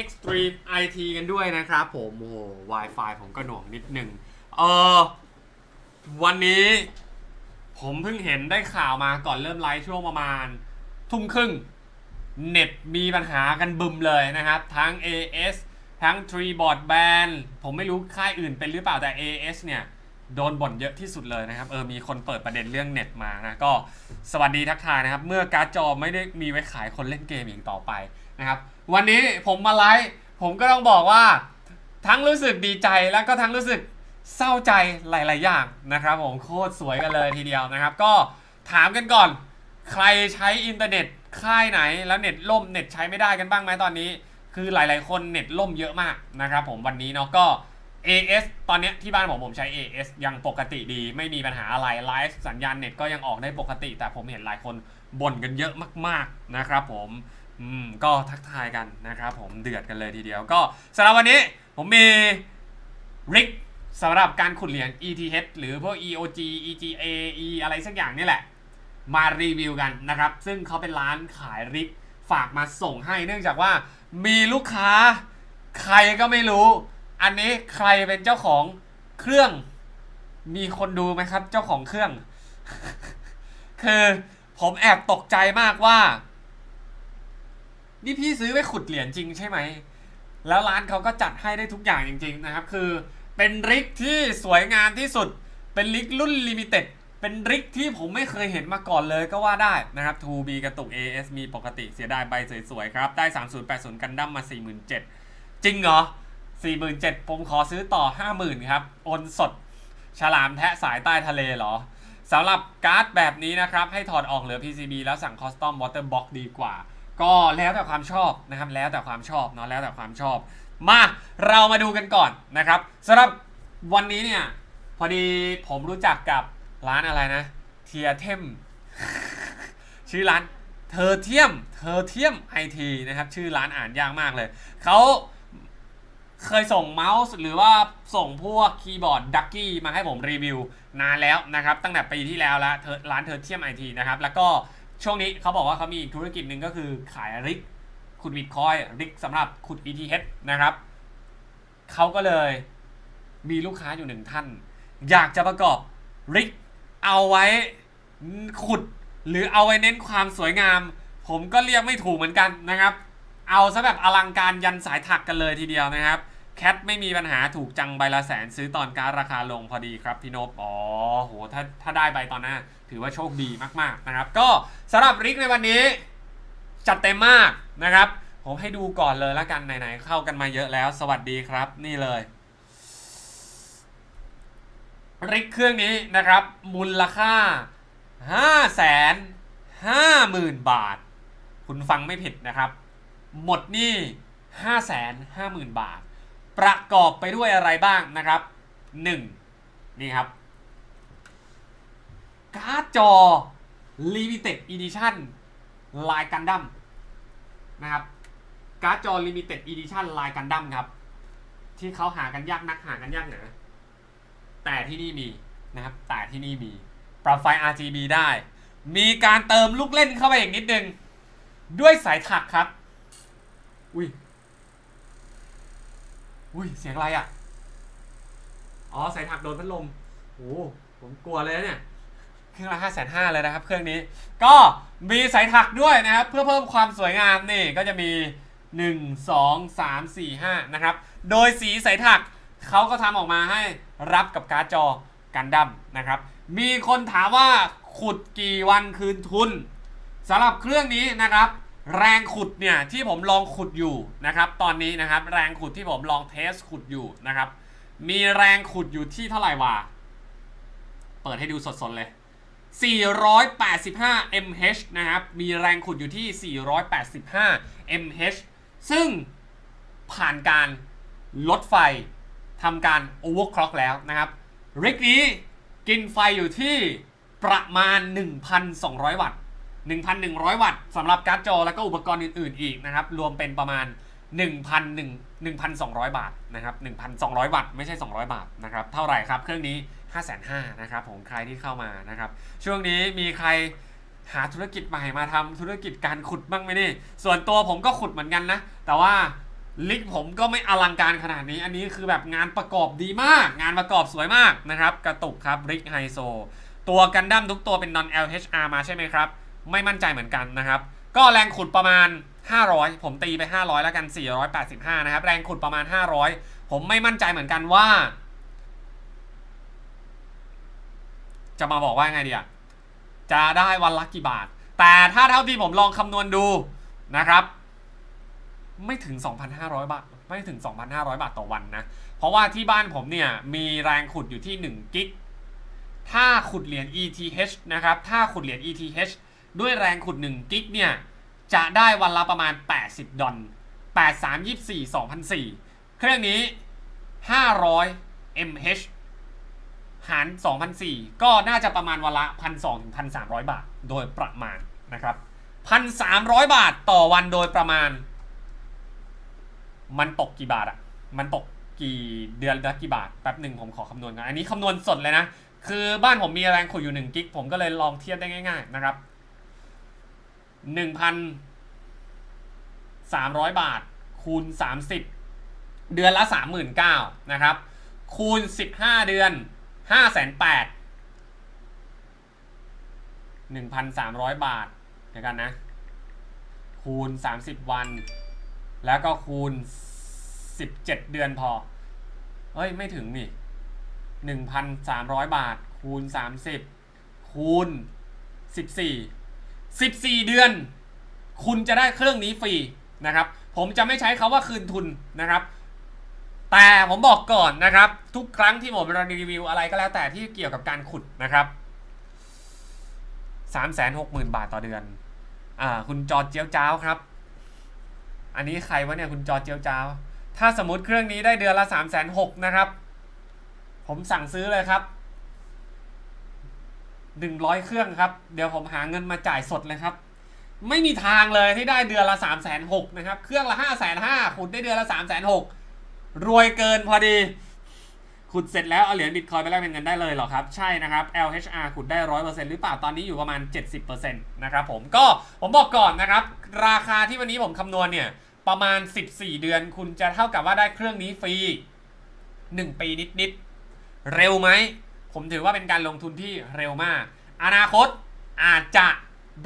Extreme IT กันด้วยนะครับผมโอ้โห Wi-Fi ผมก็หน่วงนิดหนึ่งเออวันนี้ผมเพิ่งเห็นได้ข่าวมาก่อนเริ่มไลฟ์ช่วงประมาณ ทุ่มครึ่ง เน็ตมีปัญหากันบึมเลยนะครับ ทั้ง AS ทั้ง Tree Board Band ผมไม่รู้ค่ายอื่นเป็นหรือเปล่าแต่ AS เนี่ย โดนบ่นเยอะที่สุดเลยนะครับ เออมีคนเปิดประเด็นเรื่องเน็ตมานะ ก็สวัสดีทักทายนะครับ เมื่อการ์ดจอไม่ได้มีไว้ขายคนเล่นเกมอีกต่อไป นะครับวันนี้ผมมาไลฟ์ผมก็ต้องบอกว่า ทั้งรู้สึกดีใจแล้วก็ทั้งรู้สึกเศร้าใจหลาย ๆ อย่างนะครับผมโคตรสวยกันเลยทีเดียวนะครับ ก็ถามกันก่อน ใครใช้อินเทอร์เน็ตค่ายไหน แล้วเน็ตล่มเน็ตใช้ไม่ได้กันบ้างไหมตอนนี้ คือหลาย ๆ คนเน็ตล่มเยอะมากนะครับผมวันนี้เนาะก็ AS ตอนนี้ที่บ้านผมผมใช้ AS ยังปกติดี ไม่มีปัญหาอะไรไลฟ์สัญญาณเน็ตก็ยังออกได้ปกติ แต่ผมเห็นหลายคนบ่นกันเยอะมาก ๆ นะครับผม อืมก็ทักทายกันนะครับผมเดือดกันเลยทีเดียวก็สำหรับวันนี้ผมมีริกสำหรับการขุดเหรียญ ETH หรือพวก EOG EGA E อะไรสักอย่างนี่แหละ มารีวิวกันนะครับ ซึ่งเขาเป็นร้านขายริกฝากมาส่งให้เนื่องจากว่ามีลูกค้าใครก็ไม่รู้ อันนี้ใครเป็นเจ้าของเครื่อง มีคนดูไหมครับ เจ้าของเครื่อง คือผมแอบตกใจมากว่า นี่พี่ซื้อไปขุดเหรียญจริงใช่ไหม แล้วร้านเขาก็จัดให้ได้ทุกอย่างจริง ๆ นะครับ คือเป็นริกที่สวยงามที่สุด เป็นริกรุ่นลิมิเต็ด เป็นริกที่ผมไม่เคยเห็นมาก่อนเลยก็ว่าได้นะครับ 2B กระตุก AS มีปกติเสียดายใบสวยๆครับ ได้ 3080 กันดั้มมา 47,000 จริงเหรอ 47,000 ผมขอซื้อต่อ 50,000 ครับ โอนสด ฉลามแทะสายใต้ทะเลเหรอสำหรับการ์ดแบบนี้นะครับ ให้ถอดออกเหลือ PCB แล้วสั่งคอสตอมวอเตอร์บ็อกดีกว่า ก็แล้วแต่ความชอบนะครับแล้วแต่ความชอบเนาะแล้วแต่ความชอบ มาเรามาดูกันก่อนนะครับสำหรับวันนี้เนี่ยพอดีผมรู้จักกับร้านอะไรนะเทียเทมชื่อร้านเทอเทียมเทอเทียมไอทีนะครับชื่อร้านอ่านยากมากเลยเขาเคยส่งเมาส์หรือว่าส่งพวกคีย์บอร์ดดักกี้มาให้ผมรีวิวนานแล้วนะครับ ตั้งแต่ปีที่แล้วล้วเธอร้านเทอเทียมไอทีนะครับแล้วก็ ช่วงนี้เขาบอกว่าเขามีอีกธุรกิจหนึ่งก็คือขายริกขุดบิตคอยริกสำหรับขุด ETH นะครับเขาก็เลยมีลูกค้าอยู่หนึ่งท่าน อยากจะประกอบริกเอาไว้ขุด หรือเอาไว้เน้นความสวยงาม ผมก็เรียกไม่ถูกเหมือนกันนะครับ เอาซะแบบอลังการยันสายถักกันเลยทีเดียวนะครับ แคทไม่มีปัญหาถูกจังใบละแสนซื้อตอนการราคาลงพอดีครับพี่นพอ๋อโหถ้าถ้าได้ใบตอนหน้า ถือว่าโชคดีมากๆนะครับ ก็สำหรับริกในวันนี้ จัดเต็มมากนะครับ ผมให้ดูก่อนเลยแล้วกันไหนๆเข้ากันมาเยอะแล้ว สวัสดีครับ นี่เลยริกเครื่องนี้นะครับ มูลค่า 5 5 0 0 0 0 บาท คุณฟังไม่ผิดนะครับ หมดหนี่5 5 0 0 0 0 บาท ประกอบไปด้วยอะไรบ้างนะครับ 1. นี่ครับ การ์ดจอ Limited Edition ลายกันดั้มนะครับ การ์ดจอ Limited Edition ลายกันดั้มครับ ที่เขาหากันยากนักหากันยากหนาแต่ที่นี่มีนะครับ แต่ที่นี่มี ปรับไฟ RGB ได้ มีการเติมลูกเล่นเข้าไปอีกนิดนึง ด้วยสายถักครับ อุ้ย อุ้ยเสียงอะไรอะ อ๋อสายถักโดนพัดลมโอ้ผมกลัวเลยนะเนี่ย เครื่องละห้าแสนห้าเลยนะครับ เครื่องนี้ ก็มีสายถักด้วยนะครับ เพื่อเพิ่มความสวยงามนี่ก็จะมี 1 2 3 4 5 นะครับ โดยสีสายถักเขาก็ทำออกมาให้รับกับการ์ดจอกันดั้มนะครับ มีคนถามว่าขุดกี่วันคืนทุนสำหรับเครื่องนี้นะครับ แรงขุดเนี่ยที่ผมลองขุดอยู่นะครับ ตอนนี้นะครับแรงขุดที่ผมลองเทสขุดอยู่นะครับ มีแรงขุดอยู่ที่เท่าไหร่วะเปิดให้ดูสดๆเลย 485 mH นะครับ มีแรงขุดอยู่ที่ 485 mH ซึ่งผ่านการลดไฟทำการ overclock แล้วนะครับริกนี้กินไฟอยู่ที่ประมาณ 1,200 วัตต์ 1,100 วัตต์สำหรับการ์ดจอแล้วก็อุปกรณ์อื่น ๆ อีกนะครับ รวมเป็นประมาณ 1,100 1,200 บาทนะครับ 1,200 วัตต์ไม่ใช่ 200 บาทนะครับ เท่าไหร่ครับ เครื่องนี้ 5 5 0 0 0นะครับผมใครที่เข้ามานะครับ ช่วงนี้มีใครหาธุรกิจใหม่มาทำธุรกิจการขุดบ้างไหมนี่ ส่วนตัวผมก็ขุดเหมือนกันนะ แต่ว่าลิกผมก็ไม่อลังการขนาดนี้ อันนี้คือแบบงานประกอบดีมาก งานประกอบสวยมากนะครับ กระตุกครับริกไฮโซ ตัวกันดั้มทุกตัวเป็น non LHR มาใช่ไหมครับ ไม่มั่นใจเหมือนกันนะครับ ก็แรงขุดประมาณ 500 ผมตีไป 500 แล้วกัน 485 นะครับ แรงขุดประมาณ 500 ผมไม่มั่นใจเหมือนกันว่า จะมาบอกว่าไงดีอะจะได้วันละกี่บาท แต่ถ้าเท่าที่ผมลองคำนวณดูนะครับ ไม่ถึง 2,500 บาท ไม่ถึง 2,500 บาทต่อวันนะ เพราะว่าที่บ้านผมเนี่ย มีแรงขุดอยู่ที่ 1 กิก ถ้าขุดเหรียญ ETH นะครับ ถ้าขุดเหรียญ ETH ด้วยแรงขุด1กิกเนี่ย จะได้วันละประมาณ 80 ดอล8 3 24 2,004 เครื่องนี้ 500 mH หาร 2,004 ก็น่าจะประมาณวันละ1,200ถึง1,300 บาทโดยประมาณนะครับ 1,300 บาทต่อวันโดยประมาณ มันตกกี่บาทอะมันตกกี่เดือนละกี่บาทแป๊บหนึ่งผมขอคำนวณก่อนอันนี้คำนวณสดเลยนะ คือบ้านผมมีแรงขุดอยู่1กิกผมก็เลยลองเทียบได้ง่าย ๆ นะครับ 1,300บาท คูณ30เดือนละ39,000นะครับ คูณ15เดือน5,800 1,300บาทเดี๋ยวกันนะ คูณ30วัน แล้วก็คูณ17เดือนพอเฮ้ย ไม่ถึงนี่1,300บาท คูณ30คูณ14 14 เดือน คุณจะได้เครื่องนี้ฟรีนะครับ ผมจะไม่ใช้คาว่าคืนทุนนะครับ แต่ผมบอกก่อนนะครับ ทุกครั้งที่ผมรีวิวอะไรก็แล้วแต่ที่เกี่ยวกับการขุดนะครับ3 6 0 0 0 0 บาทต่อเดือน อ่า คุณจอเจียวจ้าวครับ อันนี้ใครวะเนี่ยคุณจอเจียวจ้าวถ้าสมมติเครื่องนี้ได้เดือนละ 3 6 0 0 0นะครับ ผมสั่งซื้อเลยครับ 100เครื่องครับ เดี๋ยวผมหาเงินมาจ่ายสดเลยครับ ไม่มีทางเลยที่ได้เดือนละ3 6 0 0 0นหกนะครับ เครื่องละ5 5 0 0 0ขุดได้เดือนละ3 6 0 0 0รวยเกินพอดี ขุดเสร็จแล้วเอาเหรียญบิตคอยไปแลกเป็นเงินได้เลยเหรอครับ ใช่นะครับ LHR ขุดได้100%หรือเปล่าตอนนี้อยู่ประมาณ 70%นะครับผมก็ผมบอกก่อนนะครับ ราคาที่วันนี้ผมคำนวณเนี่ยประมาณ 14 เดือน คุณจะเท่ากับว่าได้เครื่องนี้ฟรี 1 ปีนิดๆเร็วไหม ผมถือว่าเป็นการลงทุนที่เร็วมาก อนาคตอาจจะ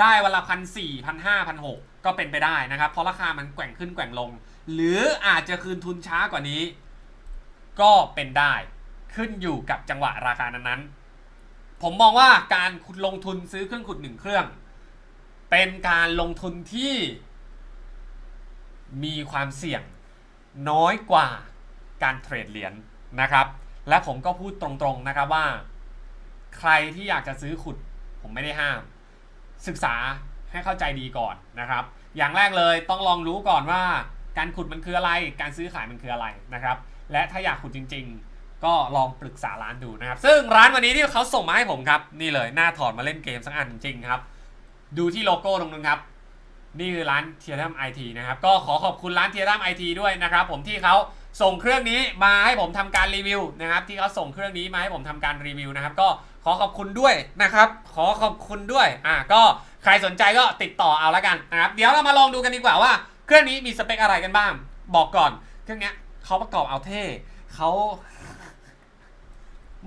ได้วันละพันสี่พันห้าพันหกก็เป็นไปได้นะครับ เพราะราคามันแกว่งขึ้นแกว่งลง หรืออาจจะคืนทุนช้ากว่านี้ ก็เป็นได้ขึ้นอยู่กับจังหวะราคานั้นๆ ผมมองว่าการลงทุนซื้อเครื่องขุดหนึ่งเครื่อง เป็นการลงทุนที่ มีความเสี่ยงน้อยกว่าการเทรดเหรียญนะครับ และผมก็พูดตรงๆนะครับว่า ใครที่อยากจะซื้อขุด ผมไม่ได้ห้าม ศึกษาให้เข้าใจดีก่อนนะครับ อย่างแรกเลยต้องลองรู้ก่อนว่า การขุดมันคืออะไร การซื้อขายมันคืออะไรนะครับ และถ้าอยากขุดจริง ๆ ก็ลองปรึกษาร้านดูนะครับ ซึ่งร้านวันนี้ที่เขาส่งมาให้ผมครับ นี่เลยหน้าถอดมาเล่นเกมสักอันจริงๆครับ ดูที่โลโก้ตรงนั้นครับ นี่คือร้านเทียรัมไอทีนะครับ ก็ขอขอบคุณร้านเทียรัมไอทีด้วยนะครับ ผมที่เขา ส่งเครื่องนี้มาให้ผมทำการรีวิวนะครับ ที่เขาส่งเครื่องนี้มาให้ผมทำการรีวิวนะครับ ก็ขอขอบคุณด้วยนะครับ ขอขอบคุณด้วยอะก็ใครสนใจก็ติดต่อเอาล้วกันนะครับ เดี๋ยวเรามาลองดูกันดีกว่าว่า เครื่องนี้มีสเปคอะไรกันบ้าง บอกก่อน เครื่องเนี้ยเขาประกอบเอาเท่เขา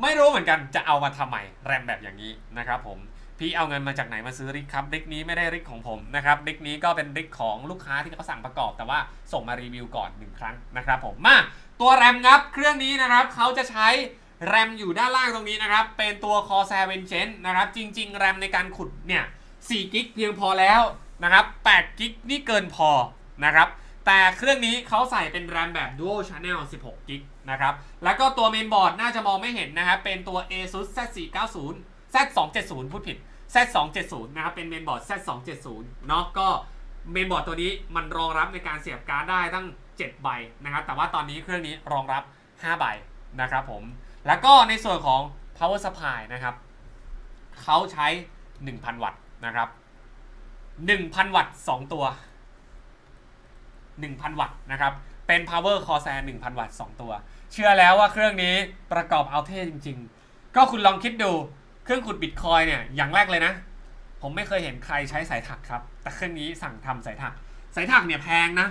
ไม่รู้เหมือนกันจะเอามาทำไมแรมแบบอย่างนี้นะครับผม พี่เอาเงินมาจากไหนมาซื้อริกครับริกนี้ไม่ได้ริกของผมนะครับริกนี้ก็เป็นริกของลูกค้าที่เขาสั่งประกอบ แต่ว่าส่งมารีวิวก่อนหนึ่งครั้งนะครับผมมาตัวแรมครับเครื่องนี้นะครับเขาจะใช้แรมอยู่ด้านล่างตรงนี้นะครับ เป็นตัว Corsair Vengeance นะครับ จริง ๆ แรมในการขุดเนี่ย4กิกเพียงพอแล้วนะครับ8กิกนี่เกินพอนะครับ แต่เครื่องนี้เขาใส่เป็นแรมแบบ Dual Channel 16กิกนะครับ แล้วก็ตัวเมนบอร์ดน่าจะมองไม่เห็นนะครับ เป็นตัว ASUS Z490 Z270 พูดผิด Z270 นะครับเป็นเมนบอร์ด Z270 เนาะก็เมนบอร์ดตัวนี้มันรองรับในการเสียบการ์ดได้ตั้ง 7 ใบนะครับแต่ว่าตอนนี้เครื่องนี้รองรับ 5 ใบนะครับผม แล้วก็ในส่วนของ power supply นะครับเขาใช้ 1,000 วัตต์นะครับ 1,000 วัตต์ 2 ตัว 1,000 วัตต์นะครับ เป็น power corsair 1,000 วัตต์ 2 ตัว เชื่อแล้วว่าเครื่องนี้ประกอบเอาเท่จริง ๆ ก็คุณลองคิดดู เครื่องขุดบิตคอยเนี่ยอย่างแรกเลยนะ ผมไม่เคยเห็นใครใช้สายถักครับ แต่เครื่องนี้สั่งทำสายถัก สายถักเนี่ยแพงนะ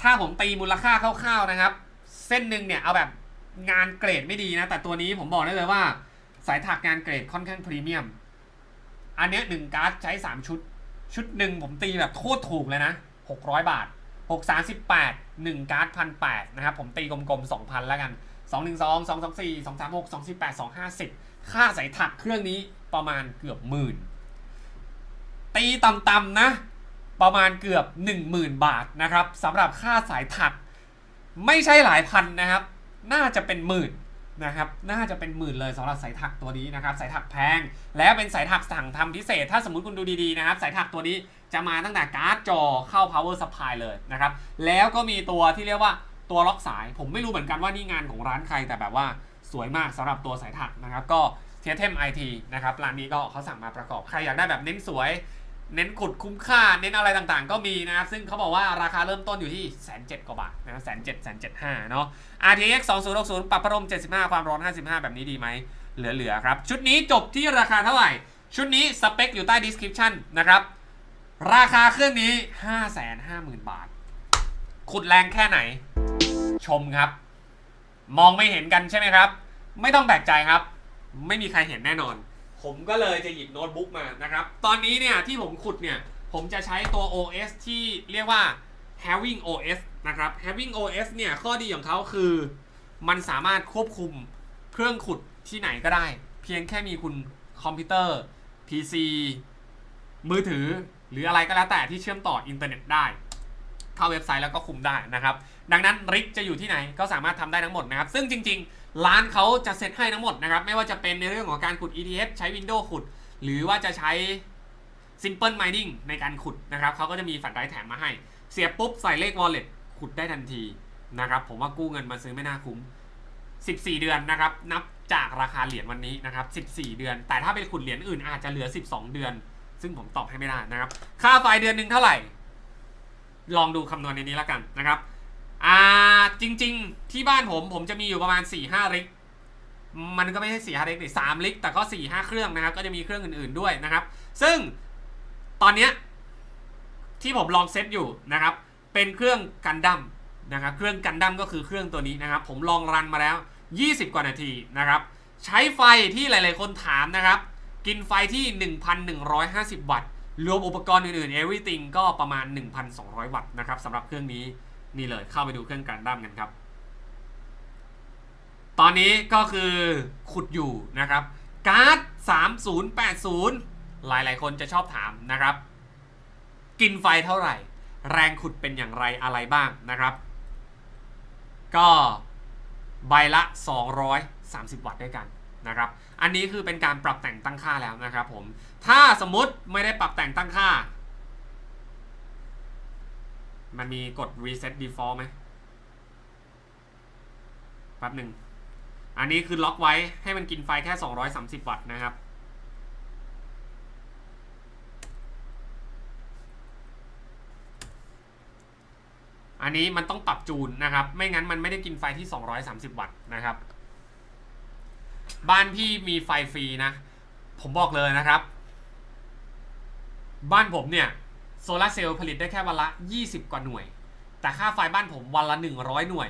ถ้าผมตีมูลค่าคร่าวๆนะครับ เส้นหนึ่งเนี่ยเอาแบบงานเกรดไม่ดีนะ แต่ตัวนี้ผมบอกได้เลยว่า สายถักงานเกรดค่อนข้างพรีเมียม อันเนี้ยหนึ่งการ์ดใช้3ชุด ชุดหนึ่งผมตีแบบโคตรถูกเลยนะ600บาท6 3 8 1การ์ดพันแนะครับ ผมตีกลมๆ2,000แล้วกัน2 1 2 2 2 4 2 3 6 2 4 8 2 5 0 ค่าสายถักเครื่องนี้ประมาณเกือบหมื่น ตีต่ำๆนะ ประมาณเกือบ 10,000 บาทนะครับสำหรับค่าสายถัก ไม่ใช่หลายพันนะครับ น่าจะเป็นหมื่นนะครับ น่าจะเป็นหมื่นเลยสำหรับสายถักตัวนี้นะครับ สายถักแพง แล้วเป็นสายถักสั่งทำพิเศษ ถ้าสมมติคุณดูดีๆนะครับ สายถักตัวนี้จะมาตั้งแต่การ์ดจอเข้า power supply เลยนะครับ แล้วก็มีตัวที่เรียกว่าตัวล็อกสาย ผมไม่รู้เหมือนกันว่านี่งานของร้านใครแต่แบบว่า วยมากสำหรับตัวสายถักนะครับ ก็เทียเทมไอทีนะครับร้านนี้ก็เขาสั่งมาประกอบ ใครอยากได้แบบเน้นสวย เน้นขุดคุ้มค่า เน้นอะไรต่างๆ ก็มีนะครับซึ่งเขาบอกว่าราคาเริ่มต้นอยู่ที่แสนเจ็ดกว่าบาทนะแสนเจ็ดแสนเจ็ดห้าเนาะ RTX 2060 ปรับพัดลม75 ความร้อน 55 แบบนี้ดีไหมเหลือๆครับ ชุดนี้จบที่ราคาเท่าไหร่ ชุดนี้สเปคอยู่ใต้ description นะครับ ราคาเครื่องนี้ 550,000 บาท ขุดแรงแค่ไหน ชมครับ มองไม่เห็นกันใช่ไหมครับ ไม่ต้องแปลกใจครับ ไม่มีใครเห็นแน่นอน ผมก็เลยจะหยิบโน้ตบุ๊กมานะครับ ตอนนี้เนี่ยที่ผมขุดเนี่ย ผมจะใช้ตัว OS ที่เรียกว่า Having OS นะครับ Having OS เนี่ยข้อดีของเขาคือ มันสามารถควบคุมเครื่องขุดที่ไหนก็ได้ เพียงแค่มีคุณคอมพิวเตอร์ PC มือถือหรืออะไรก็แล้วแต่ที่เชื่อมต่ออินเทอร์เน็ตได้ เข้าเว็บไซต์แล้วก็คุมได้นะครับ ดังนั้นริกจะอยู่ที่ไหนก็สามารถทำได้ทั้งหมดนะครับ ซึ่งจริง ๆ ร้านเขาจะเซตให้ทั้งหมดนะครับ ไม่ว่าจะเป็นในเรื่องของการขุด ETH ใช้ Windows ขุด หรือว่าจะใช้ Simple Mining ในการขุดนะครับเขาก็จะมีแฟลชไดรฟ์แถมมาให้ เสียบปุ๊บใส่เลข wallet ขุดได้ทันทีนะครับ ผมว่ากู้เงินมาซื้อไม่น่าคุ้ม 14 เดือนนะครับ นับจากราคาเหรียญวันนี้นะครับ 14 เดือน แต่ถ้าเป็นขุดเหรียญอื่นอาจจะเหลือ 12 เดือน ซึ่งผมตอบให้ไม่ได้นะครับ ค่าไฟเดือนหนึ่งเท่าไหร่ ลองดูคำนวณในนี้แล้วกันนะครับ อ่าจริง ๆ ที่บ้านผมผมจะมีอยู่ประมาณ4-5ริกมันก็ไม่ใช่4-5ริกหรือ3ริกแต่ก็4-5เครื่องนะครับ ก็จะมีเครื่องอื่นๆด้วยนะครับ ซึ่งตอนเนี้ยที่ผมลองเซตอยู่นะครับ เป็นเครื่องกันดั้มนะครับ เครื่องกันดั้มก็คือเครื่องตัวนี้นะครับ ผมลองรันมาแล้ว 20 กว่านาทีนะครับ ใช้ไฟที่หลายๆคนถามนะครับ กินไฟที่ 1,150 วัตต์ รวมอุปกรณ์อื่นๆ everything ก็ประมาณ 1,200 วัตต์นะครับสำหรับเครื่องนี้ นี่เลยเข้าไปดูเครื่องกันดั้มกันครับ ตอนนี้ก็คือขุดอยู่นะครับ การ์ด 3080 หลายๆ คนจะชอบถามนะครับ กินไฟเท่าไหร่ แรงขุดเป็นอย่างไรอะไรบ้างนะครับ ก็ใบละ 230 วัตต์ด้วยกันนะครับ อันนี้คือเป็นการปรับแต่งตั้งค่าแล้วนะครับผม ถ้าสมมติไม่ได้ปรับแต่งตั้งค่า มันมีกด reset default ไหมแป๊บหนึ่ง อันนี้คือล็อกไว้ให้มันกินไฟแค่ 230 วัตต์นะครับ อันนี้มันต้องปรับจูนนะครับ ไม่งั้นมันไม่ได้กินไฟที่ 230 วัตต์นะครับ บ้านพี่มีไฟฟรีนะ ผมบอกเลยนะครับ บ้านผมเนี่ย โซลาร์เซลล์ผลิตได้แค่วันละ 20 กว่าหน่วย แต่ค่าไฟบ้านผมวันละ 100 หน่วย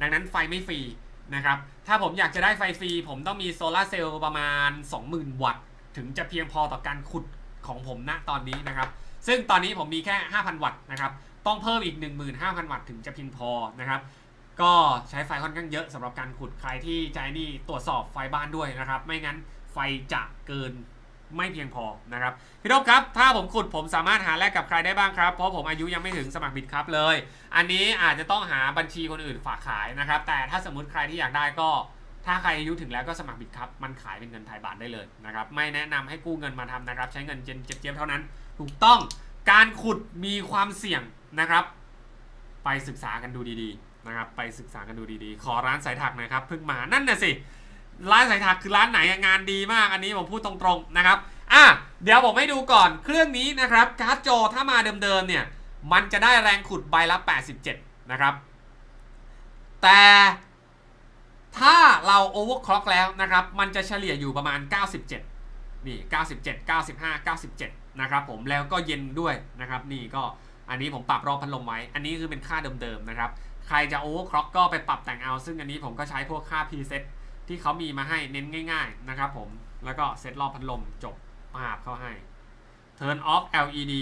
ดังนั้นไฟไม่ฟรีนะครับ ถ้าผมอยากจะได้ไฟฟรี ผมต้องมีโซลาร์เซลล์ประมาณ 20,000 วัตต์ ถึงจะเพียงพอต่อการขุดของผมณตอนนี้นะครับ ซึ่งตอนนี้ผมมีแค่ 5,000 วัตต์นะครับ ต้องเพิ่มอีก 15,000 วัตต์ถึงจะเพียงพอนะครับ ก็ใช้ไฟค่อนข้างเยอะสำหรับการขุด ใครที่ใจนี่ตรวจสอบไฟบ้านด้วยนะครับ ไม่งั้นไฟจะเกิน ไม่เพียงพอนะครับพี่ดบครับถ้าผมขุดผมสามารถหาแลกกับใครได้บ้างครับ เพราะผมอายุยังไม่ถึงสมัครบิดครับเลย อันนี้อาจจะต้องหาบัญชีคนอื่นฝากขายนะครับ แต่ถ้าสมมติใครที่อยากได้ก็ ถ้าใครอายุถึงแล้วก็สมัครบิดครับ มันขายเป็นเงินไทยบาทได้เลยนะครับ ไม่แนะนำให้กู้เงินมาทำนะครับ ใช้เงินเจนเจี๊ยบเท่านั้น ถูกต้องการขุดมีความเสี่ยงนะครับ ไปศึกษากันดูดีๆนะครับ ไปศึกษากันดูดีๆ ขอร้านสายถักนะครับเพิ่งมานั่นน่ะสิ ร้านสายถักคือร้านไหนงานดีมากอันนี้ผมพูดตรงๆนะครับอะเดี๋ยวผมให้ดูก่อนเครื่องนี้นะครับการ์ดจอถ้ามาเดิมๆเนี่ยมันจะได้แรงขุดใบละ 87 นะครับ แต่ถ้าเราโอเวอร์คล็อกแล้วนะครับ มันจะเฉลี่ยอยู่ประมาณ 97 นี่ 97 95 97 นะครับผมแล้วก็เย็นด้วยนะครับ นี่ก็อันนี้ผมปรับรอบพัดลมไว้ อันนี้คือเป็นค่าเดิมๆนะครับ ใครจะโอเวอร์คล็อกก็ไปปรับแต่งเอา ซึ่งอันนี้ผมก็ใช้พวกค่า preset ที่เขามีมาให้เน้นง่าย ๆ นะครับผม แล้วก็เซตรอบพัดลมจบปาบเข้าให้ turn off LED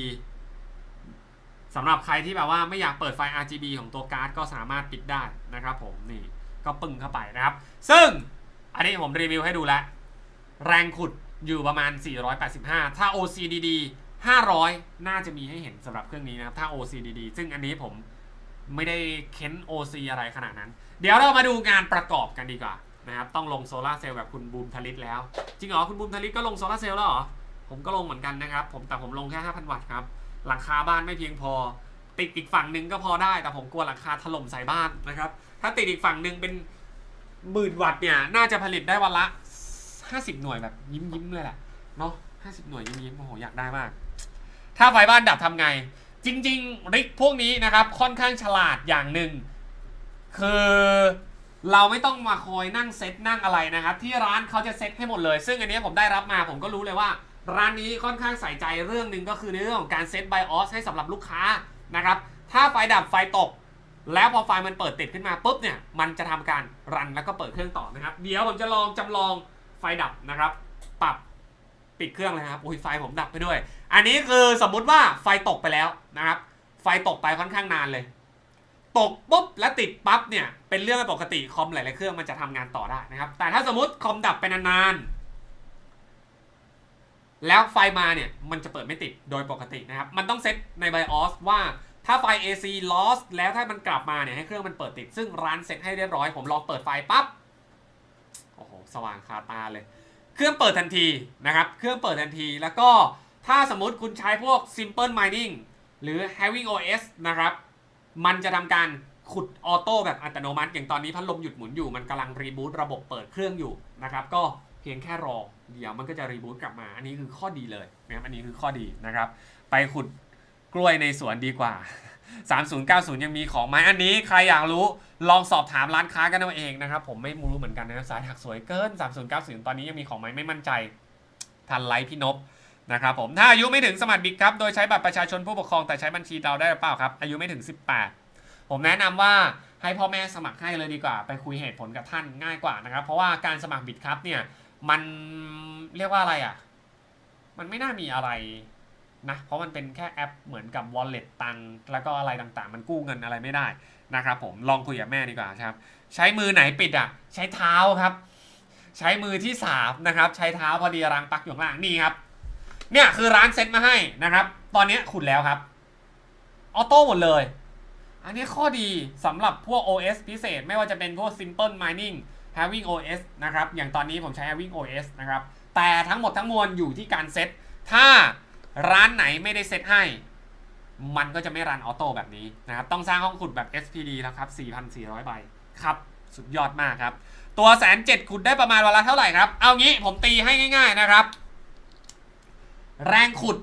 สำหรับใครที่แบบว่าไม่อยากเปิดไฟ RGB ของตัวการ์ดก็สามารถปิดได้นะครับผมนี่ก็ปึ้งเข้าไปนะครับ ซึ่งอันนี้ผมรีวิวให้ดูแล้ว แรงขุดอยู่ประมาณ 485 ถ้า OCDD 500 น่าจะมีให้เห็นสำหรับเครื่องนี้นะครับ ถ้า OCDD ซึ่งอันนี้ผมไม่ได้เค้น OC อะไรขนาดนั้น เดี๋ยวเรามาดูงานประกอบกันดีกว่า นะครับต้องลงโซลาเซลล์แบบคุณบูมทลิตแล้ว จริงเหรอคุณบูมทลิตก็ลงโซลาเซลล์แล้วเหรอ ผมก็ลงเหมือนกันนะครับ ผมแต่ผมลงแค่ 5,000 วัตต์ครับ หลังคาบ้านไม่เพียงพอ ติดอีกฝั่งหนึ่งก็พอได้ แต่ผมกลัวหลังคาถล่มใส่บ้านนะครับ ถ้าติดอีกฝั่งหนึ่งเป็นหมื่นวัตต์เนี่ยน่าจะผลิตได้วันละ 50 หน่วยแบบยิ้มยิ้มๆเลยแหละเนาะ50 หน่วยยิ้มยิ้มๆโอ้โหอยากได้มาก ถ้าไฟบ้านดับทำไง จริง ๆ ริกพวกนี้นะครับค่อนข้างฉลาดอย่างหนึ่งคือ เราไม่ต้องมาคอยนั่งเซตนั่งอะไรนะครับ ที่ร้านเขาจะเซตให้หมดเลย ซึ่งอันนี้ผมได้รับมาผมก็รู้เลยว่า ร้านนี้ค่อนข้างใส่ใจเรื่องหนึ่งก็คือในเรื่องของการเซตไบออสให้สำหรับลูกค้านะครับถ้าไฟดับไฟตก แล้วพอไฟมันเปิดติดขึ้นมาปุ๊บเนี่ยมันจะทำการรันแล้วก็เปิดเครื่องต่อนะครับ เดี๋ยวผมจะลองจำลองไฟดับนะครับ ปรับปิดเครื่องเลยครับโอ้ยไฟผมดับไปด้วย อันนี้คือสมมุติว่าไฟตกไปแล้วนะครับไฟตกไปค่อนข้างนานเลย ตกปุ๊บแล้วติดปั๊บเนี่ยเป็นเรื่องปกติคอมหลายๆเครื่องมันจะทำงานต่อได้นะครับแต่ถ้าสมมติคอมดับไปนานๆแล้วไฟมาเนี่ยมันจะเปิดไม่ติดโดยปกตินะครับมันต้องเซตใน BIOS ว่าถ้าไฟ AC lost แล้วถ้ามันกลับมาเนี่ยให้เครื่องมันเปิดติด ซึ่งร้านเซตให้เรียบร้อยผมลองเปิดไฟปั๊บโอ้โหสว่างคาตาเลย เครื่องเปิดทันทีนะครับเครื่องเปิดทันทีแล้วก็ถ้าสมมติคุณใช้พวก simple mining หรือ having OS นะครับ มันจะทำการขุดออโต้แบบอัตโนมัติ อย่างตอนนี้พัดลมหยุดหมุนอยู่มันกำลังรีบูตระบบเปิดเครื่องอยู่นะครับ ก็เพียงแค่รอ เดี๋ยวมันก็จะรีบูตกลับมา อันนี้คือข้อดีเลยนะครับอันนี้คือข้อดีนะครับ ไปขุดกล้วยในสวนดีกว่า 3090 ยังมีของไหมอันนี้ใครอยากรู้ลองสอบถามร้านค้ากันเอาเองนะครับ ผมไม่รู้เหมือนกันนะสายถักสวยเกิน 3090 ตอนนี้ยังมีของไหมไม่มั่นใจ ทันไลฟ์พี่นพ นะครับผมถ้าอายุไม่ถึงสมัครบิ๊กครับ โดยใช้บัตรประชาชนผู้ปกครองแต่ใช้บัญชีเราได้หรือเปล่าครับ อายุไม่ถึง 18 ผมแนะนำว่าให้พ่อแม่สมัครให้เลยดีกว่า ไปคุยเหตุผลกับท่านง่ายกว่านะครับ เพราะว่าการสมัครบิตครับเนี่ยมันเรียกว่าอะไรอะ มันไม่น่ามีอะไรนะ เพราะมันเป็นแค่แอปเหมือนกับ wallet ตังค์แล้วก็อะไรต่างๆ มันกู้เงินอะไรไม่ได้นะครับผมลองคุยกับแม่ดีกว่าครับ ใช้มือไหนปิดอะ ใช้เท้าครับ ใช้มือที่สามนะครับ ใช้เท้าพอดีรังปักอยู่ข้างล่างนี่ครับ เนี่ยคือร้านเซ็ตมาให้นะครับ ตอนนี้ขุดแล้วครับออโต้หมดเลย อันนี้ข้อดีสำหรับพวก OS พิเศษ ไม่ว่าจะเป็นพวก Simple Mining Having OS นะครับ อย่างตอนนี้ผมใช้ Having OS นะครับ แต่ทั้งหมดทั้งมวลอยู่ที่การเซ็ตถ้าร้านไหนไม่ได้เซ็ตให้ มันก็จะไม่รันออโต้แบบนี้นะครับ ต้องสร้างห้องขุดแบบ SPD แล้วครับ 4,400 ใบครับ สุดยอดมากครับ ตัวแสนเจ็ดขุดได้ประมาณวันละเท่าไหร่ครับ เอางี้ผมตีให้ง่าย ๆนะครับ แรงขุด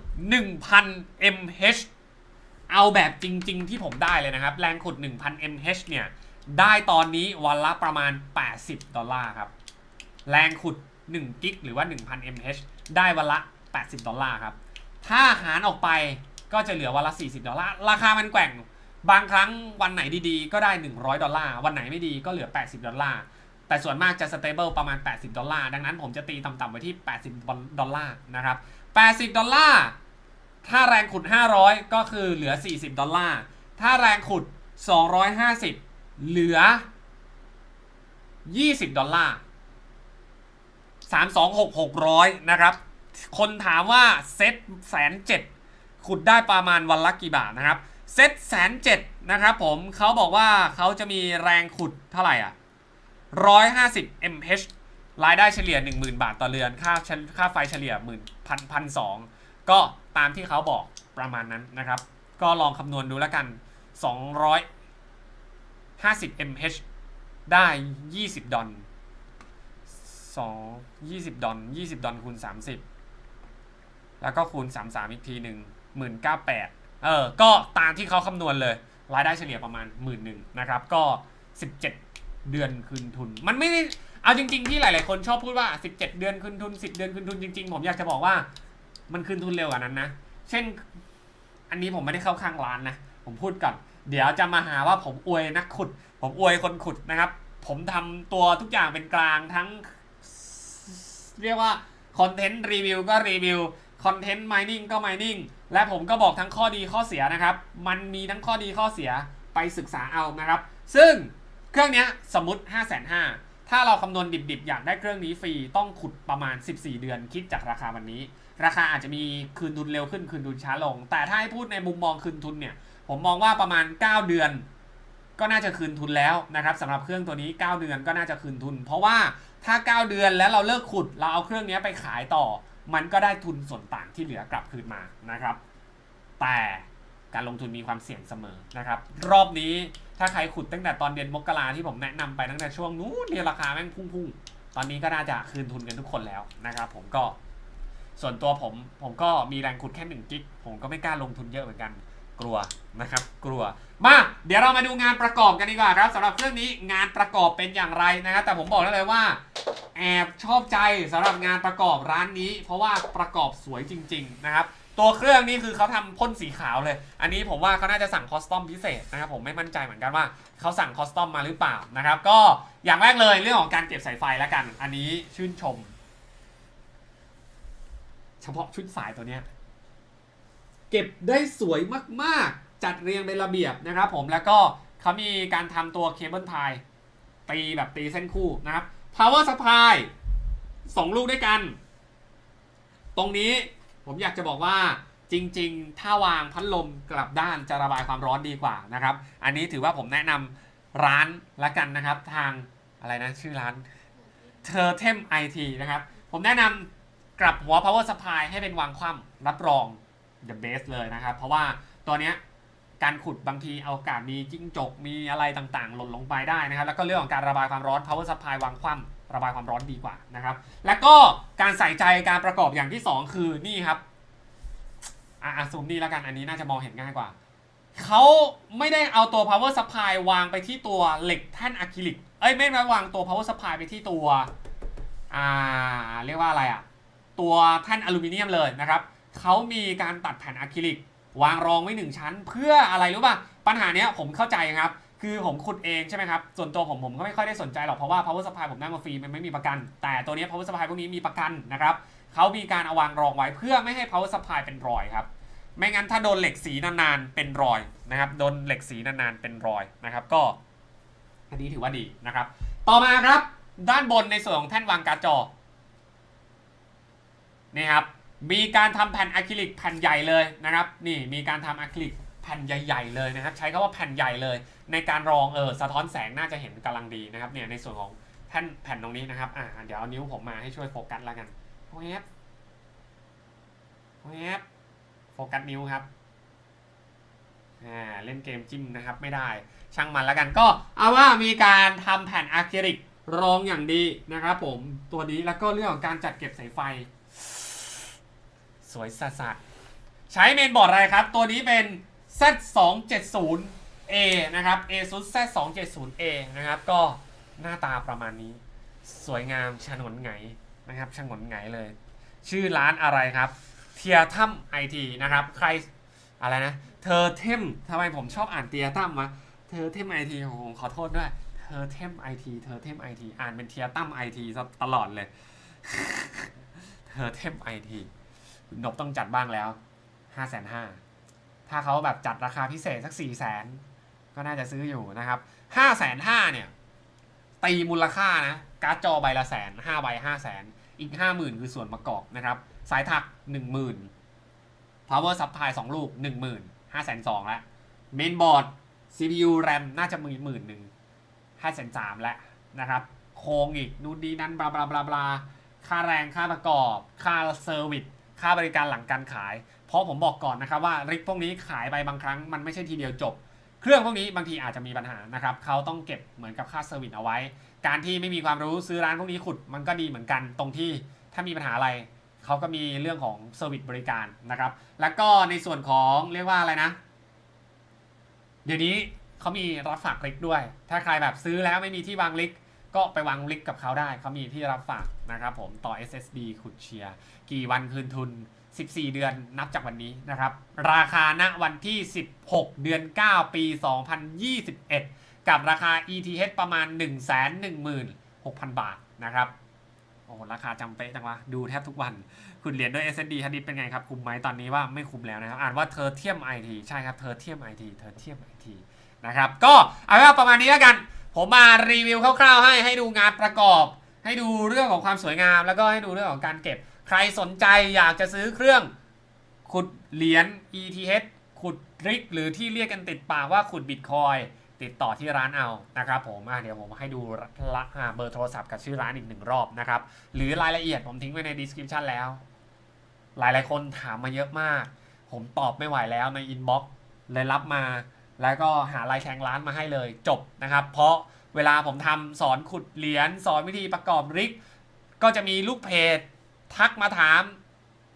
1,000 mH เอาแบบจริง ๆ ที่ผมได้เลยนะครับ แรงขุด 1,000 mH เนี่ย ได้ตอนนี้วันละประมาณ 80 ดอลลาร์ครับ แรงขุด1กิกหรือว่า 1,000 mH ได้วันละ 80 ดอลลาร์ครับ ถ้าหารออกไปก็จะเหลือวันละ 40 ดอลลาร์ ราคามันแกว่ง บางครั้งวันไหนดีๆ ก็ได้ 100 ดอลลาร์ วันไหนไม่ดีก็เหลือ 80 ดอลลาร์ แต่ส่วนมากจะสเตเบิลประมาณ 80 ดอลลาร์ดังนั้นผมจะตีต่ำๆไว้ที่ 80 ดอลลาร์นะครับ 80 ดอลลาร์ถ้าแรงขุด 500 ก็คือเหลือ 40 ดอลลาร์ถ้าแรงขุด 250 เหลือ 20 ดอลลาร์326 600 นะครับ คนถามว่าเซ็ตแสนเจ็ดขุดได้ประมาณวันละกี่บาทนะครับ เซ็ตแสนเจ็ดนะครับผมเขาบอกว่าเขาจะมีแรงขุดเท่าไหร่อะ 150 mH รายได้เฉลี่ย 10,000 บาทต่อเรือน ค่าค่าไฟเฉลี่ยหมื่นพันพันสองก็ตามที่เขาบอกประมาณนั้นนะครับ ก็ลองคำนวณดูแล้วกัน 250 mH ได้ 20 ดอล2 20 ดอล20 ดอลคูณ 30 แล้วก็คูณ 33 อีกทีหนึ่ง198เออ ก็ตามที่เขาคำนวณเลย รายได้เฉลี่ยประมาณ 1 1ื่นนะครับ ก็ 17 เดือนคืนทุน มันไม่ได้เอาจริง ๆ ที่หลาย ๆ คนชอบพูดว่า 17 เดือนคืนทุน 10 เดือนคืนทุนจริง ๆ ผมอยากจะบอกว่า มันคืนทุนเร็วกว่านั้นนะ เช่น อันนี้ผมไม่ได้เข้าข้างร้านนะ ผมพูดก่อนเดี๋ยวจะมาหาว่าผมอวยนักขุด ผมอวยคนขุดนะครับ ผมทำตัวทุกอย่างเป็นกลางทั้ง เรียกว่าคอนเทนต์รีวิวก็รีวิวคอนเทนต์ mining ก็ mining และผมก็บอกทั้งข้อดีข้อเสียนะครับ มันมีทั้งข้อดีข้อเสียไปศึกษาเอานะครับ ซึ่ง เครื่องเนี้ยสมมติ 5 5 0 0 0ถ้าเราคำนวณดิบๆ อยากได้เครื่องนี้ฟรีต้องขุดประมาณ 14 เดือนคิดจากราคาวันนี้ ราคาอาจจะมีคืนทุนเร็วขึ้นคืนทุนช้าลง แต่ถ้าให้พูดในมุมมองคืนทุนเนี่ย ผมมองว่าประมาณ 9 เดือน ก็น่าจะคืนทุนแล้วนะครับสำหรับเครื่องตัวนี้ 9 เดือนก็น่าจะคืนทุน เพราะว่าถ้า 9 เดือนแล้วเราเลิกขุดเราเอาเครื่องนี้ไปขายต่อ มันก็ได้ทุนส่วนต่างที่เหลือกลับคืนมานะครับ แต่ การลงทุนมีความเสี่ยงเสมอนะครับ รอบนี้ถ้าใครขุดตั้งแต่ตอนเดือนมกราที่ผมแนะนำไปตั้งแต่ช่วงนู้นเนี่ยราคาแม่งพุ่งๆ ตอนนี้ก็น่าจะคืนทุนกันทุกคนแล้วนะครับผมก็ส่วนตัวผมผมก็มีแรงขุดแค่1กิกผมก็ไม่กล้าลงทุนเยอะเหมือนกันกลัวนะครับ กลัวมาเดี๋ยวเรามาดูงานประกอบกันดีกว่าครับสำหรับเครื่องนี้งานประกอบเป็นอย่างไรนะครับแต่ผมบอกได้เลยว่า แอบชอบใจสำหรับงานประกอบร้านนี้ เพราะว่าประกอบสวยจริง ๆ นะครับ ตัวเครื่องนี้คือเขาทำพ่นสีขาวเลย อันนี้ผมว่าเขาน่าจะสั่งคอสตอมพิเศษนะครับผมไม่มั่นใจเหมือนกันว่าเขาสั่งคอสตอมมาหรือเปล่านะครับก็อย่างแรกเลยเรื่องของการเก็บสายไฟแล้วกัน อันนี้ชื่นชม เฉพาะชุดสายตัวเนี้ยเก็บได้สวยมากๆ จัดเรียงเป็นระเบียบนะครับผมแล้วก็เขามีการทำตัวเคเบิลไทยตีแบบตีเส้นคู่นะครับ power supply สองลูกด้วยกัน ตรงนี้ ผมอยากจะบอกว่าจริง ๆ ถ้าวางพัดลมกลับด้านจะระบายความร้อนดีกว่านะครับ อันนี้ถือว่าผมแนะนำร้านละกันนะครับ ทางอะไรนะชื่อร้านเทอร์เทมไอทีนะครับ ผมแนะนำกลับหัว power supply ให้เป็นวางคว่ำรับรอง the best เลยนะครับ เพราะว่าตัวเนี้ยการขุดบางทีเอาอากาศมีจิ้งจกมีอะไรต่างๆ หล่นลงไปได้นะครับ แล้วก็เรื่องของการระบายความร้อน power supply วางคว่ำ ระบายความร้อนดีกว่านะครับ แล้วก็การใส่ใจการประกอบอย่างที่ 2 คือนี่ครับอะซูมนี่แล้วกันอันนี้น่าจะมองเห็นง่ายกว่า เขาไม่ได้เอาตัว power supply วางไปที่ตัวเหล็กแท่นอะคริลิก เอ้ยไม่ได้วางตัว power supply ไปที่ตัวอ่าเรียกว่าอะไรอะ ตัวแท่นอลูมิเนียมเลยนะครับ เขามีการตัดแผ่นอะคริลิก วางรองไว้หนึ่งชั้น เพื่ออะไรรู้ป่ะ ปัญหาเนี้ยผมเข้าใจครับคือผมขุดเองใช่ไหมครับ ส่วนตัวผมผมก็ไม่ค่อยได้สนใจหรอก เพราะว่า power supply ผมได้มาฟรีมันไม่มีประกัน แต่ตัวนี้ power supply พวกนี้มีประกันนะครับเขามีการเอาวางรองไว้เพื่อไม่ให้ power supply เป็นรอยครับ ไม่งั้นถ้าโดนเหล็กสีนานๆเป็นรอยนะครับ โดนเหล็กสีนานๆเป็นรอยนะครับ ก็อันนี้ถือว่าดีนะครับ ต่อมาครับ ด้านบนในส่วนของแท่นวางการ์ดจอ นี่ครับ มีการทำแผ่นอะคริลิกแผ่นใหญ่เลยนะครับ นี่มีการทำอะคริลิก แผ่นใหญ่ ๆ เลยนะครับ ใช้คำว่าแผ่นใหญ่เลย ในการรองเออสะท้อนแสงน่าจะเห็นกำลังดีนะครับเนี่ยในส่วนของแท่นแผ่นตรงนี้นะครับอ่าเดี๋ยวเอานิ้วผมมาให้ช่วยโฟกัสแล้วกันแวบแวบโฟกัสนิ้วครับอ่าเล่นเกมจิ้มนะครับไม่ได้ช่างมันแล้วกันก็เอาว่ามีการทำแผ่นอะคริลิกรองอย่างดีนะครับผมตัวนี้แล้วก็เรื่องของการจัดเก็บสายไฟ สวยสัสใช้เมนบอร์ดอะไรครับ ตัวนี้เป็น Z270A นะครับ ASUS Z270A นะครับ ก็หน้าตาประมาณนี้ สวยงามฉนนไงนะครับฉนนไงเลย ชื่อร้านอะไรครับ เทียทัมไอทีนะครับ ใครอะไรนะ เธอเทมทำไมผมชอบอ่านเทียทัมวะเธอเทมไอทีผมขอโทษด้วย เธอเทมไอทีเธอเทมไอทีอ่านเป็นเทียตัมไอทีตลอดเลย เธอเทมไอทีนบต้องจัดบ้างแล้วห้าแสนห้า ถ้าเขาแบบจัดราคาพิเศษสักสี่แสนก็น่าจะซื้ออยู่นะครับห้าแสนห้าเนี่ย ตีมูลค่านะ การ์ดจอใบละแสนห้าใบห้าแสนอีกห้าหมื่นคือส่วนประกอบนะครับ สายถักหนึ่งหมื่น power supply สองลูกหนึ่งหมื่นห้าแสนสองแล้ว main board CPU RAM น่าจะมีหมื่นหนึ่งห้าแสนสามแล้วนะครับ โครงอีกนู่นนี่นั่นบลาบลาบลาบลาค่าแรงค่าประกอบ ค่าเซอร์วิสค่าบริการหลังการขาย เพราะผมบอกก่อนนะครับว่าริกพวกนี้ขายไปบางครั้งมันไม่ใช่ทีเดียวจบ เครื่องพวกนี้บางทีอาจจะมีปัญหานะครับเขาต้องเก็บเหมือนกับค่าเซอร์วิสเอาไว้ การที่ไม่มีความรู้ซื้อร้านพวกนี้ขุดมันก็ดีเหมือนกันตรงที่ถ้ามีปัญหาอะไรเขาก็มีเรื่องของเซอร์วิสบริการนะครับ แล้วก็ในส่วนของเรียกว่าอะไรนะ เดี๋ยวนี้เขามีรับฝากลิกด้วย ถ้าใครแบบซื้อแล้วไม่มีที่วางลิกก็ไปวางลิกกับเขาได้เขามีที่รับฝากนะครับผมต่อ SSD ขุดเชียร์กี่วันคืนทุน 14 เดือนนับจากวันนี้นะครับ ราคาณวันที่ 16 เดือน 9 ปี 2021 กับราคา ETH ประมาณ 116,000 บาทนะครับโอ้ราคาจำเป๊ะจังวะดูแทบทุกวัน คุณเหรียญด้วย SSD ฮาร์ดดิสเป็นไงครับ คุมไหมตอนนี้ว่าไม่คุมแล้วนะครับ อ่านว่าเธอเทียม IT ใช่ครับเธอเทียม IT เธอเทียม IT นะครับ ก็เอาไว้ว่าประมาณนี้แล้วกัน ผมมารีวิวคร่าวๆ ให้ให้ดูงานประกอบ ให้ดูเรื่องของความสวยงาม แล้วก็ให้ดูเรื่องของการเก็บ ใครสนใจอยากจะซื้อเครื่องขุดเหรียญ ETH ขุดริก หรือที่เรียกกันติดปากว่าขุดบิตคอยติดต่อที่ร้านเอานะครับผมเดี๋ยวผมให้ดูละเบอร์โทรศัพท์กับชื่อร้านอีกหนึ่งรอบนะครับ หรือรายละเอียดผมทิ้งไว้ใน description แล้ว หลายๆคนถามมาเยอะมาก ผมตอบไม่ไหวแล้วใน inbox เลยรับมา แล้วก็หาลายแทงร้านมาให้เลยจบนะครับ เพราะเวลาผมทำสอนขุดเหรียญสอนวิธีประกอบริก ก็จะมีลูกเพจ ทักมาถาม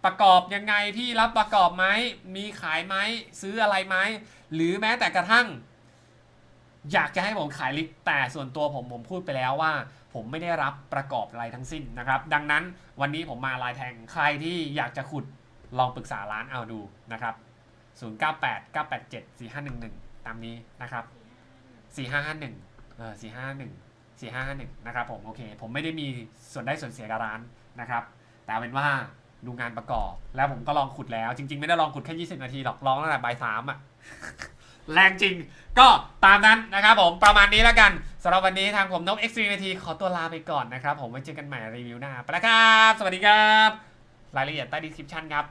ประกอบยังไงพี่รับประกอบไหมมีขายไหมซื้ออะไรไหมหรือแม้แต่กระทั่ง อยากจะให้ผมขายลิกแต่ส่วนตัวผมผมพูดไปแล้วว่า ผมไม่ได้รับประกอบอะไรทั้งสิ้นนะครับ ดังนั้นวันนี้ผมมาลายแทงใครที่อยากจะขุดลองปรึกษาร้านเอาดูนะครับ 098 987 4511 ตามนี้นะครับ 4551เออ4551 4551 นะครับผมโอเค ผมไม่ได้มีส่วนได้ส่วนเสียกับร้านนะครับ แต่เป็นว่าดูงานประกอบ แล้วผมก็ลองขุดแล้ว จริง ๆ ไม่ได้ลองขุดแค่ 20 นาทีหรอกลองตั้งแต่บ่ายสามอะแรงจริงก็ตามนั้นนะครับผมประมาณนี้แล้วกันสำหรับวันนี้ทางผมนก X 3นาทีขอตัวลาไปก่อนนะครับ ผมไว้เจอกันใหม่รีวิวหน้าไปแล้วครับ สวัสดีครับ รายละเอียดใต้ดีสคริปชันครับ